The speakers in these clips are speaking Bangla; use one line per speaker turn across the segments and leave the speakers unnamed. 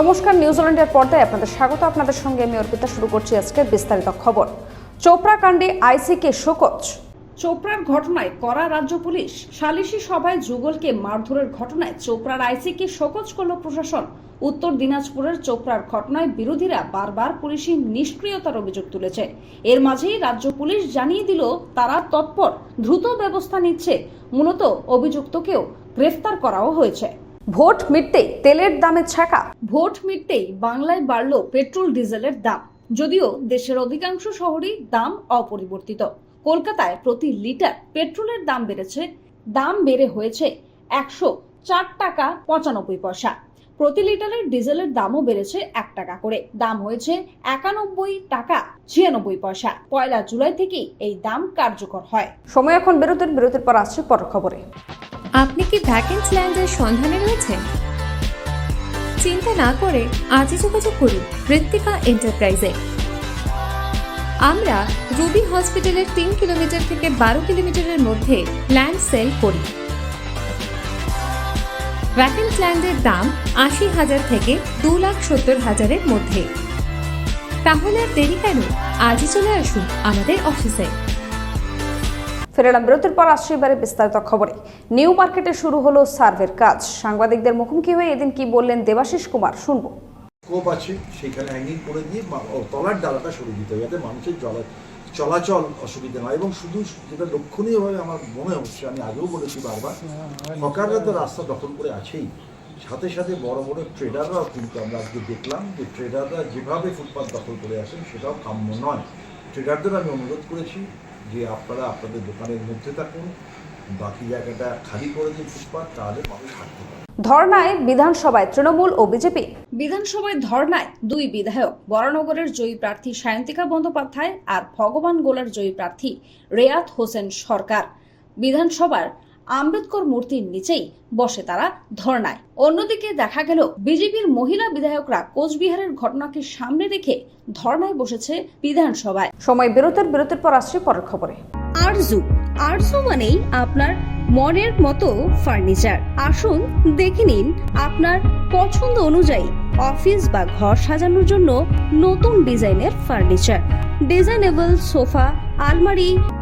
নমস্কার নিউজিল্যান্ডের পর্দায় আপনাদের স্বাগত। আপনাদের সঙ্গে আমি অর্পিতা, শুরু করছি আজকের বিস্তারিত খবর। চোপড়া কাণ্ডে আইসিকে শোকজ। চোপড়ার ঘটনায় করা রাজ্য পুলিশ সালিশি সভায় যুগলকে মারধরের ঘটনায় চোপড়ার আইসিকে শোকজ করল প্রশাসন। উত্তর দিনাজপুরের চোপড়ার ঘটনায় বিরোধীরা বারবার পুলিশি নিষ্ক্রিয়তার অভিযোগ তুলেছে। এর মাঝেই রাজ্য পুলিশ জানিয়ে দিল, তারা তৎপর, দ্রুত ব্যবস্থা নিচ্ছে। মূলত অভিযুক্তকেও গ্রেফতার করাও হয়েছে। ভোট মিটতেই তেলের দামে ছাকা ভোট মিটতেই বাংলায় বাড়ল পেট্রোল ডিজেলের দাম। যদিও দেশের অধিকাংশ শহরেই দাম অপরিবর্তিত। কলকাতায় প্রতি লিটার পেট্রোলের দাম বেড়েছে, দাম বেড়ে হয়েছে একশো চার টাকা পঁচানব্বই পয়সা। প্রতি লিটারের ডিজেলের দামও বেড়েছে এক টাকা করে। দাম হয়েছে একানব্বই টাকা ছিয়ানব্বই পয়সা। পয়লা জুলাই থেকেই এই দাম কার্যকর হয়। সময় এখন বিরতির বিরতির পর আসছে পর খবরে
আপনি কি ভ্যাকেন্স ল্যান্ডের সন্ধানে রয়েছেন চিন্তা না করে আজই যোগাযোগ করুন ঋত্বিকা এন্টারপ্রাইজে। আমরা রুবি হসপিটালের তিন কিলোমিটার থেকে বারো কিলোমিটারের মধ্যে ল্যান্ড সেল করি। ভ্যাকেন্স ল্যান্ডের দাম আশি হাজার থেকে দু লাখ সত্তর হাজারের মধ্যে। তাহলে আর দেরি কেন? আজই চলে আসুন আমাদের অফিসে
ফিরে এলাম বিরতির পর আসছে এবারে বিস্তারিত খবরে। নিউ মার্কেটে শুরু হলো সার্ভের কাজ। সাংবাদিকদের মুখোমুখি হয়ে এদিন কি বললেন দেবাশিস কুমার, শুনব।
কোপ আছে, সেখানে হ্যাঙ্গিং করে দিয়ে তলার ডালাটা সরিয়ে দিতে হবে যাতে মানুষের জলা চলাচল অসুবিধা নয় এবং শুধু যেটা লক্ষণীয়ভাবে আমার মনে হচ্ছে, আমি আগেও বলেছি বারবার, হকাররা তো রাস্তা দখল করে আছেই। সাথে সাথে বড় বড় ট্রেডাররাও কিন্তু আমরা আজকে দেখলাম যে ট্রেডাররা যেভাবে ফুটপাত দখল করে আসেন, সেটাও কাম্য নয়। ট্রেডারদের আমি অনুরোধ করেছি যে আপনারা আপনাদের দোকানের মধ্যে থাকুন বাকি জায়গাটা খালি করে দিন ফুটপাত তাহলে মানুষ হাঁটতে পারে।
ধর্নায় বিধানসভায় তৃণমূল ও বিজেপি। বিধানসভায় ধর্নায় দুই বিধায়ক বরানগরের জয়ী প্রার্থী সায়ন্তিকা বন্দ্যোপাধ্যায় আর ভগবান গোলার জয়ী প্রার্থী রেয়াত হোসেন সরকার। বিধানসভার আম্বেদকর মূর্তির নিচেই বসে তারা ধর্নায়। অন্যদিকে দেখা গেল বিজেপির মহিলা বিধায়করা কোচবিহারের ঘটনাকে সামনে রেখে ধর্নায় বসেছে বিধানসভায়। সময় বিরতির বিরতির পর আসছে পরের খবরে।
আরজু আরজু মানেই আপনার মনের মতো ফার্নিচার। আসুন দেখে নিন আপনার পছন্দ অনুযায়ী অফিস বা ঘর সাজানোর জন্য নতুন ডিজাইনের ফার্নিচার। ডিজাইনেবল সোফা আলমারি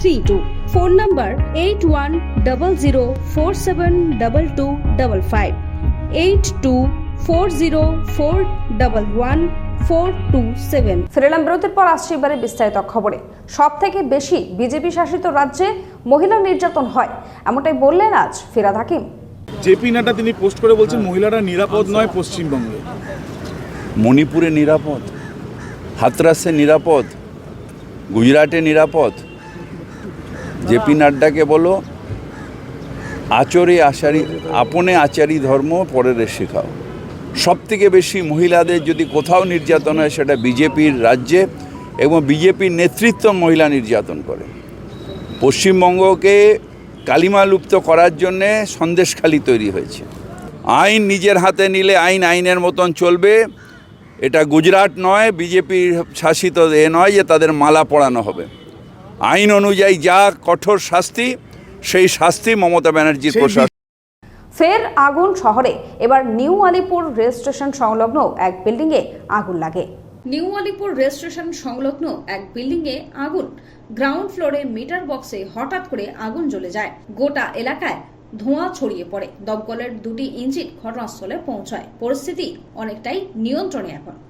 three two phone number eight one double zero four seven double two double five eight two four zero four double one four two seven
ফিরে এলাম বিরতির পর আসছে এবারে বিস্তারিত খবরে। সব থেকে বেশি বিজেপি শাসিত রাজ্যে মহিলা নির্যাতন হয় এমনটাই বললেন আজ ফিরাদ হাকিম।
জেপি নাড্ডা তিনি পোস্ট করে বলছেন মহিলারা নিরাপদ নয় পশ্চিমবঙ্গে।
মণিপুরে নিরাপদ হাতরাসে নিরাপদ গুজরাটে নিরাপদ জেপি নাড্ডাকে বলো, আচরে আচারি, আপনে আচারি ধর্ম, পরের শেখাও সব থেকে বেশি মহিলাদের যদি কোথাও নির্যাতন হয়, সেটা বিজেপির রাজ্যে এবং বিজেপির নেতৃত্ব মহিলা নির্যাতন করে। পশ্চিমবঙ্গকে কালিমালুপ্ত করার জন্যে সন্দেশখালি তৈরি হয়েছে। আইন নিজের হাতে নিলে আইন আইনের মতন চলবে। এটা গুজরাট নয়, বিজেপির শাসিত এ নয় যে তাদের মালা পড়ানো হবে। আইন অনুযায়ী যা কঠোর শাস্তি সেই শাস্তি মমতা ব্যানার্জির প্রশাসন
ফের আগুন শহরে। এবার নিউ আলিপুর রেল স্টেশন সংলগ্ন এক বিল্ডিংয়ে আগুন লাগে। নিউ আলিপুর রেল স্টেশন সংলগ্ন এক বিল্ডিংয়ে আগুন। গ্রাউন্ড ফ্লোরে মিটার বক্সে হঠাৎ করে আগুন জ্বলে যায়। গোটা এলাকায় ধোঁয়া ছড়িয়ে পড়ে। দমকলের দুটি ইঞ্জিন ঘটনাস্থলে পৌঁছায়। পরিস্থিতি অনেকটাই নিয়ন্ত্রণে এখন।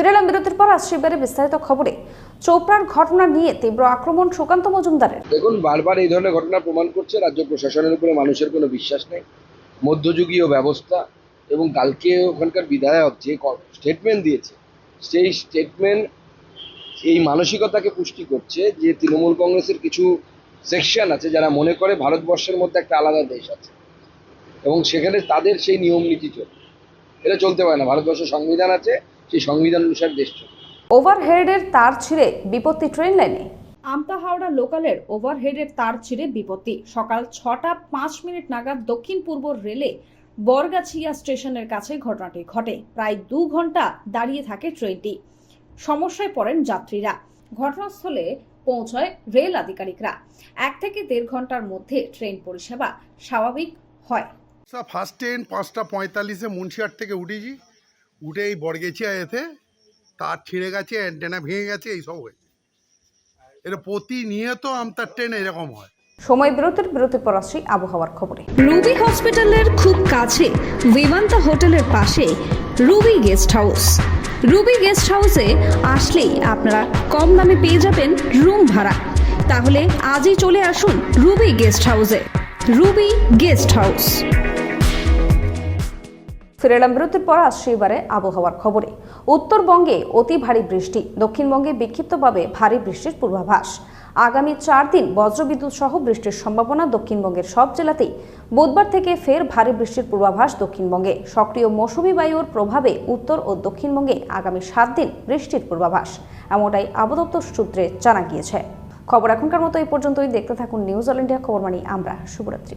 ফিরে এলাম বিরতির পর, আসছি এবারে বিস্তারিত খবরে। চোপড়ার ঘটনা নিয়ে তীব্র আক্রমণ, সুকান্ত মজুমদারের।
দেখুন, বারবার এই ধরনের ঘটনা প্রমাণ করছে রাজ্য প্রশাসনের উপরে মানুষের কোনো বিশ্বাস নেই। মধ্যযুগীয় ব্যবস্থা এবং কালকে ওখানকার বিধায়ক যে স্টেটমেন্ট দিয়েছে, সেই স্টেটমেন্ট এই মানসিকতাকে পুষ্টি করছে যে তৃণমূল কংগ্রেসের কিছু সেকশন আছে যারা মনে করে ভারতবর্ষের মধ্যে একটা আলাদা দেশ আছে। এবং সেখানে তাদের সেই নিয়ম নীতি চলবে এটা চলতে পারে না। ভারতবর্ষের সংবিধান আছে সেই সংবিধান অনুসারে দেশ চলবে
ওভারহেডের তার ছিঁড়ে বিপত্তি ট্রেন লাইনে। আমতা হাওড়া লোকালের ওভারহেডের তার ছিঁড়ে বিপত্তি। সকাল ছটা পাঁচ মিনিট নাগাদ দক্ষিণ পূর্ব রেলে বরগাছিয়া স্টেশনের কাছে ঘটনাটি ঘটে। প্রায় দু ঘণ্টা দাঁড়িয়ে থাকে ট্রেনটি। সমস্যায় পড়েন যাত্রীরা। ঘটনাস্থলে পৌঁছয় রেল আধিকারিকরা। এক থেকে দেড় ঘণ্টার মধ্যে ট্রেন পরিষেবা স্বাভাবিক হয়।
স্যার ফার্স্ট ট্রেন পাঁচটা পঁয়তাল্লিশে মুন্সিয়ার থেকে উঠেছি। উঠে এই বরগেছিয়া এতে তার ছিঁড়ে গেছে অ্যান্টেনা ভেঙে গেছে এইসব হয়েছে। এটা প্রতিনিয়ত আমতার ট্রেন এরকম হয়।
সময় বিরতির বিরতির পর আসছি আবহাওয়ার খবরে।
রুবি হসপিটালের খুব কাছে বিমান্তা হোটেলের পাশে Ruby guest house. Ruby guest হাউসে আসলেই আপনারা কম দামে পেয়ে যাবেন রুম ভাড়া। তাহলে আজই চলে আসুন রুবি গেস্ট হাউসে। Ruby guest house.
ফিরে এলাম বিরতির পর আসছি এবারে আবহাওয়ার খবরে। উত্তরবঙ্গে অতি ভারী বৃষ্টি, দক্ষিণবঙ্গে বিক্ষিপ্তভাবে ভারী বৃষ্টির পূর্বাভাস। আগামী চার দিন বজ্রবিদ্যুৎ সহ বৃষ্টির সম্ভাবনা দক্ষিণবঙ্গের সব জেলাতেই। বুধবার থেকে ফের ভারী বৃষ্টির পূর্বাভাস দক্ষিণবঙ্গে। সক্রিয় মৌসুমী বায়ুর প্রভাবে উত্তর ও দক্ষিণবঙ্গে আগামী সাত দিন বৃষ্টির পূর্বাভাস। এমনটাই আবদপ্তর সূত্রে জানা গিয়েছে। খবর এখনকার মতো এই পর্যন্তই। দেখতে থাকুন নিউজ অল ইন্ডিয়া খবর মানি আমরা। শুভরাত্রি।